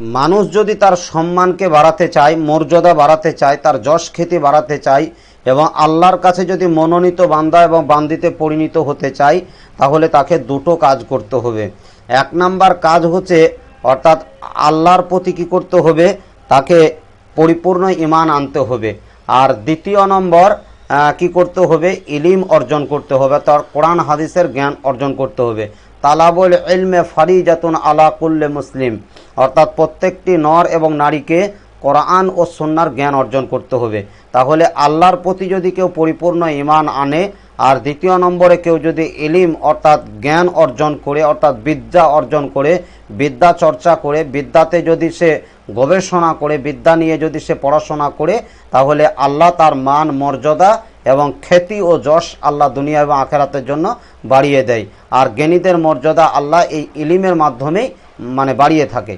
মানুষ যদি তার সম্মানকে বাড়াতে চায়, মর্যাদা বাড়াতে চায়, তার যশ খ্যাতি বাড়াতে চায় এবং আল্লাহর কাছে যদি মনোনীত বান্দা এবং বান্দিতে পরিণত হতে চায়, তাহলে তাকে দুটো কাজ করতে হবে। এক নাম্বার কাজ হচ্ছে, অর্থাৎ আল্লাহর প্রতি কী করতে হবে? তাকে পরিপূর্ণ ইমান আনতে হবে। আর দ্বিতীয় নম্বর কি করতে হবে? ইলিম অর্জন করতে হবে। তার কোরআন, হাদিসের জ্ঞান অর্জন করতে হবে। তালাবুল ইলমে ফারিজাতুন আলা কুল্লে মুসলিম। অর্থাৎ প্রত্যেকটি নর এবং নারীকে কোরআন ও সন্ন্যার জ্ঞান অর্জন করতে হবে। তাহলে আল্লাহর প্রতি যদি কেউ পরিপূর্ণ ইমান আনে, আর দ্বিতীয় নম্বরে কেউ যদি এলিম অর্থাৎ জ্ঞান অর্জন করে, অর্থাৎ বিদ্যা অর্জন করে, বিদ্যা চর্চা করে, বিদ্যাতে যদি সে গবেষণা করে, বিদ্যা নিয়ে যদি সে পড়াশোনা করে, তাহলে আল্লাহ তার মান, মর্যাদা এবং খ্যাতি ও যশ আল্লাহ দুনিয়া এবং আখেরাতের জন্য বাড়িয়ে দেয়। আর জ্ঞানীদের মর্যাদা আল্লাহ এই ইলিমের মাধ্যমেই মানে বাড়িয়ে থাকে।